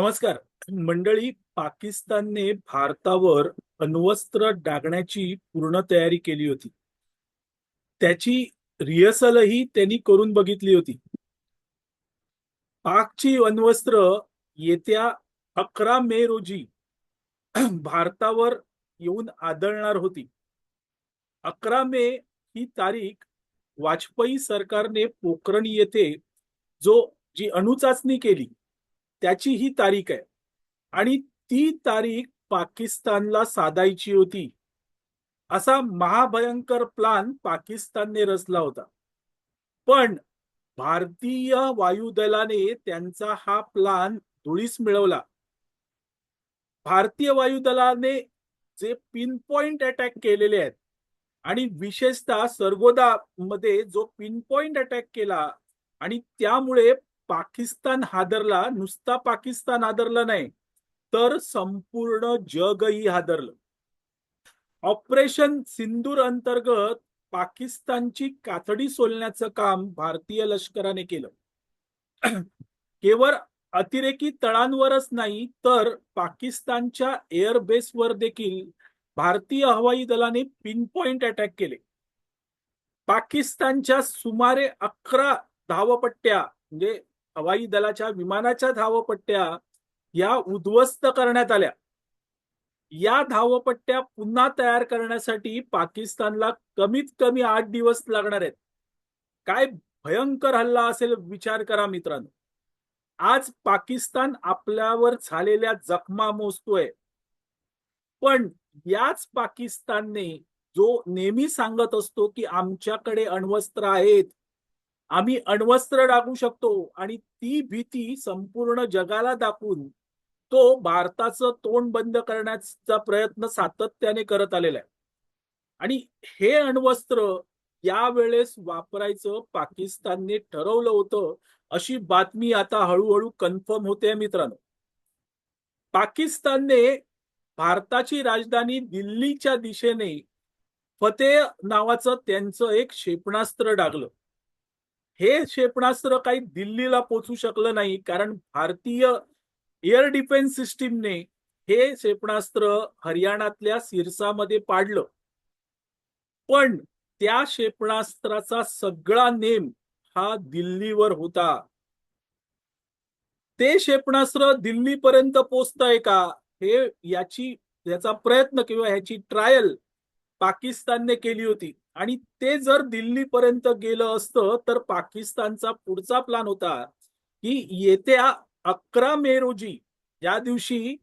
नमस्कार. मंडळी पाकिस्तानने भारतावर अण्वस्त्र डागण्याची पूर्ण तयारी केली होती. त्याची रिहर्सलही त्यांनी करून बघितली होती. पाकची अण्वस्त्र येत्या अकरा मे रोजी भारतावर येऊन आदळणार होती. अकरा मे ही तारीख वाजपेयी सरकारने पोखरण येथे जो जी अणुचाचणी केली त्याची ही तारीख आहे. आणि ती तारीख पाकिस्तानला साधायची होती. असा महाभयंकर प्लान पाकिस्तानने रचला होता. पण भारतीय वायुदलाने त्यांचा हा प्लान धुळीस मिळवला. भारतीय वायुदलाने जे पिन पॉइंट अटॅक केलेले आहेत आणि विशेषतः सर्गोदा मध्ये जो पिन पॉइंट अटॅक केला आणि त्यामुळे पाकिस्तान हादरला नुसता पाकिस्तान हादरला नाही तर संपूर्ण जगही हादरलं. ऑपरेशन सिंदूर अंतर्गत पाकिस्तानची कातडी सोलण्याचं काम भारतीय लष्कराने केलं. केवळ अतिरेकी तळांवरच नाही तर पाकिस्तानच्या एअरबेसवर देखील भारतीय हवाई दलाने पिन पॉइंट अटॅक केले. पाकिस्तानच्या सुमारे अकरा धावपट्ट्या म्हणजे हवाई दलाच्या विमानाच्या धावपट्ट्या या उद्ध्वस्त करण्यात आल्या. या धावपट्ट्या पुन्हा तयार करण्यासाठी पाकिस्तानला कमीत कमी आठ दिवस लागणार आहेत. काय भयंकर हल्ला असेल विचार करा मित्रांनो. आज पाकिस्तान आपल्यावर झालेल्या जखमा मोजतोय. पण याच पाकिस्तानने जो नेहमी सांगत असतो की आमच्याकडे अण्वस्त्र आहेत आम्ही अण्वस्त्र टाकू शकतो आणि ती भीती संपूर्ण जगाला दाखवून तो भारताचं तोंड बंद करण्याचा प्रयत्न सातत्याने करत आलेला आहे. आणि हे अण्वस्त्र यावेळेस वापरायचं पाकिस्तानने ठरवलं होतं अशी बातमी आता हळूहळू कन्फर्म होते मित्रांनो. पाकिस्तानने भारताची राजधानी दिल्लीच्या दिशेने फतेह नावाचं त्यांचं एक क्षेपणास्त्र डागलं. हे क्षेपणास्त्र काही दिल्लीला पोचू शकलं नाही कारण भारतीय एअर डिफेन्स सिस्टीमने हे क्षेपणास्त्र हरियाणातल्या सिरसामध्ये पाडलं. पण त्या क्षेपणास्त्राचा सगळा नेम हा दिल्लीवर होता. ते क्षेपणास्त्र दिल्लीपर्यंत पोचतंय का हे याची याचा प्रयत्न किंवा ह्याची ट्रायल पाकिस्तानने केली होती. आणि ते जर दिल्लीपर्यंत गेलं असतं तर पाकिस्तानचा पुढचा प्लान होता की येत्या अकरा मे रोजी या दिवशी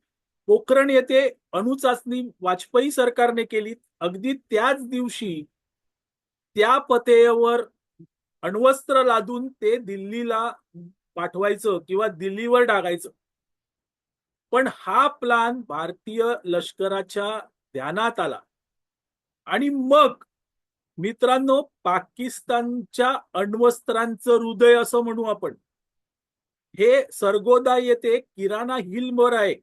पोखरण येथे अणुचाचणी वाजपेयी सरकारने केली. अगदी त्याच दिवशी त्या पतेवर अण्वस्त्र लादून ते दिल्लीला पाठवायचं किंवा दिल्लीवर डागायचं पण हा प्लान भारतीय लष्कराच्या ध्यानात आला. आणि मग मित्रांनो पाकिस्तानच्या अण्वस्त्रांचं हृदय असं म्हणू आपण. हे सरगोदा येथे किराणा हिलवर आहे.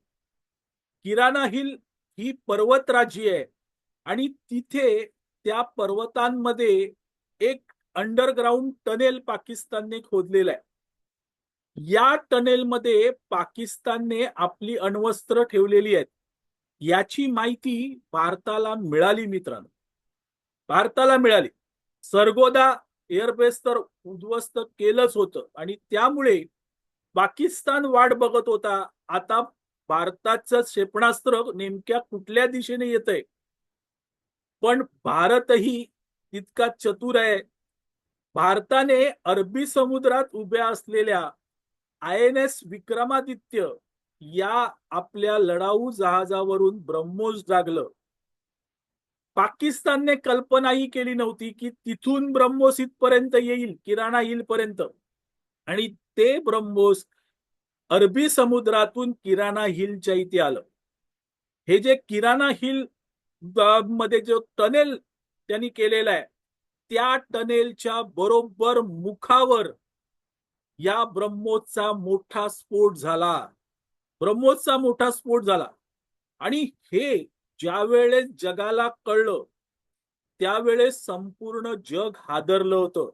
किराणा हिल ही पर्वतराजी आहे. आणि तिथे त्या पर्वतांमध्ये एक अंडरग्राऊंड टनेल पाकिस्तानने खोदलेला आहे. या टनेलमध्ये पाकिस्तानने आपली अण्वस्त्र ठेवलेली आहेत. याची माहिती भारताला मिळाली मित्रांनो. भारताला मिळाली. सरगोदा एअरबेस तर उद्ध्वस्त केलंच होतं आणि त्यामुळे पाकिस्तान वाट बघत होता. आता भारताचं क्षेपणास्त्र नेमक्या कुठल्या दिशेने येत आहे पण भारतही तितका चतुर आहे. भारताने अरबी समुद्रात उभ्या असलेल्या आय एन एस विक्रमादित्य या आपल्या लढाऊ जहाजावरून ब्रह्मोस डागलं पाकिस्तानने कल्पनाही केली नव्हती की तिथून ब्रह्मोस इथपर्यंत येईल किराणा हिल पर्यंत आणि ते ब्रह्मोस अरबी समुद्रातून किराणा हिलच्या इथे आलं. हे जे किराणा हिलमध्ये जो टनेल त्यांनी केलेला आहे त्या टनेलच्या बरोबर मुखावर या ब्रह्मोसचा मोठा स्फोट झाला. ब्रह्मोसचा मोठा स्फोट झाला. आणि हे ज्यावेळेस जगाला कळलं त्यावेळेस संपूर्ण जग हादरलं होतं.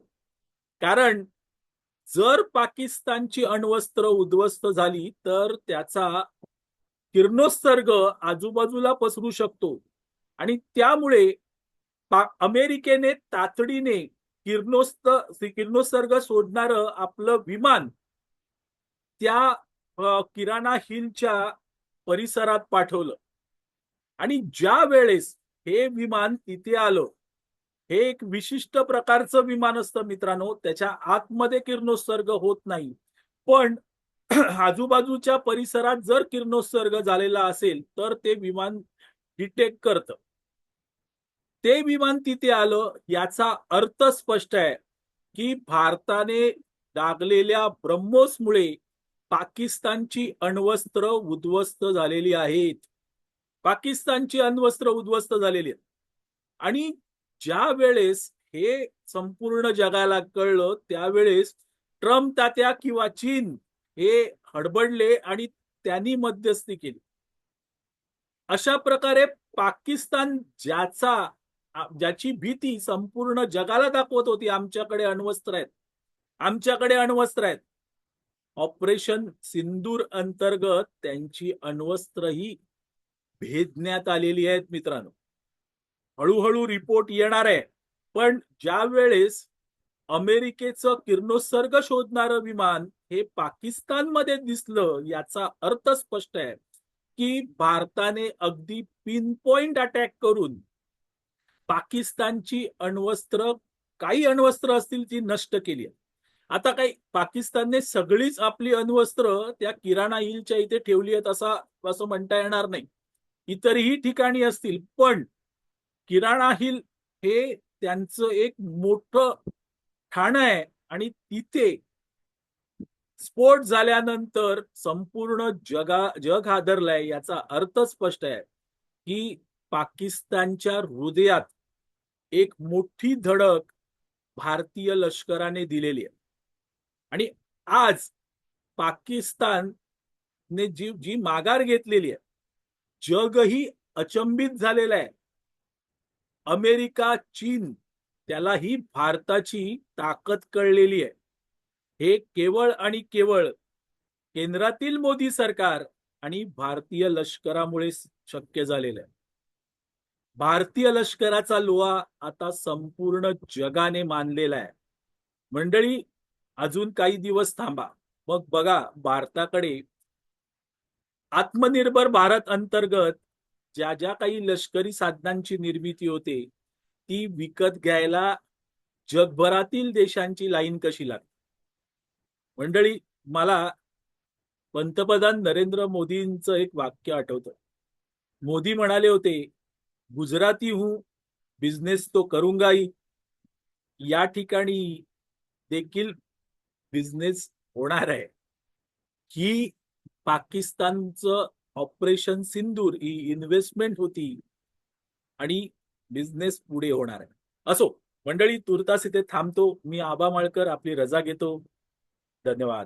कारण जर पाकिस्तानची अण्वस्त्र उद्ध्वस्त झाली तर त्याचा किरणोत्सर्ग आजूबाजूला पसरू शकतो. आणि त्यामुळे अमेरिकेने तातडीने किरणोस्त किरणोत्सर्ग सोडणारं आपलं विमान त्या किराणा हिलच्या परिसरात पाठवलं. आणि ज्या वेळेस हे विमान तिथे आलं हे एक विशिष्ट प्रकारचं विमान असतं मित्रांनो त्याच्या आतमध्ये किरणोत्सर्ग होत नाही. पण आजूबाजूच्या परिसरात जर किरणोत्सर्ग झालेला असेल तर ते विमान डिटेक्ट करतं. ते विमान तिथे आलं याचा अर्थ स्पष्ट आहे की भारताने डागलेल्या ब्रह्मोसमुळे पाकिस्तानची अण्वस्त्र उद्ध्वस्त झालेली आहेत. पाकिस्तानची अण्वस्त्र उद्ध्वस्त झालेली आहेत. आणि ज्या वेळेस हे संपूर्ण जगाला कळलं त्यावेळेस ट्रम्प तात्या किंवा चीन हे हडबडले आणि त्यांनी मध्यस्थी केली. अशा प्रकारे पाकिस्तान ज्याचा ज्याची भीती संपूर्ण जगाला दाखवत होती आमच्याकडे अण्वस्त्र आहेत. आमच्याकडे अण्वस्त्र आहेत. ऑपरेशन सिंदूर अंतर्गत त्यांची अण्वस्त्र ही भेदण्यात आलेली आहेत मित्रांनो. हळूहळू रिपोर्ट येणार आहे. पण ज्या वेळेस अमेरिकेचं किरणोत्सर्ग शोधणारं विमान हे पाकिस्तानमध्ये दिसलं याचा अर्थ स्पष्ट आहे की भारताने अगदी पिन पॉइंट अटॅक करून पाकिस्तानची अण्वस्त्र काही अण्वस्त्र असतील ती नष्ट केली आता काही पाकिस्तानने सगळीच आपली अण्वस्त्र त्या किराणा हिलच्या इथे ठेवली आहेत असा असं म्हणता येणार नाही. इतरही ठिकाणी असतील पण किराणा हिल हे त्यांचं एक मोठं ठाणं आहे आणि तिथे स्फोट झाल्यानंतर संपूर्ण जगा जग हादरलंय याचा अर्थ स्पष्ट आहे की पाकिस्तानच्या हृदयात एक मोठी धडक भारतीय लष्कराने दिलेली आहे. आणि आज पाकिस्तानने जी जी माघार घेतलेली आहे जगही अचंबित झालेलं आहे. अमेरिका चीन त्यालाही भारताची ताकद कळलेली आहे. हे केवळ आणि केवळ केंद्रातील मोदी सरकार आणि भारतीय लष्करामुळे शक्य झालेलं आहे. भारतीय लष्कराचा लोहा आता संपूर्ण जगाने मानलेला आहे. मंडळी अजून काही दिवस थांबा. मग बघा भारताकडे आत्मनिर्भर भारत अंतर्गत ज्या ज्या काही लष्करी साधनांची निर्मिती होते ती विकत घ्यायला जगभरातील देशांची लाईन कशी लागते? मंडळी मला पंतप्रधान नरेंद्र मोदींचं एक वाक्य आठवतं. मोदी म्हणाले होते गुजराती हूं बिझनेस तो करूंगाई या ठिकाणी देखील बिझनेस होणार आहे. ही पाकिस्तानचं ऑपरेशन सिंदूर ही इन्व्हेस्टमेंट होती. आणि बिझनेस पुढे होणार आहे. असो मंडळी तुर्तास इथे थांबतो. मी आबा माळकर आपली रजा घेतो. धन्यवाद.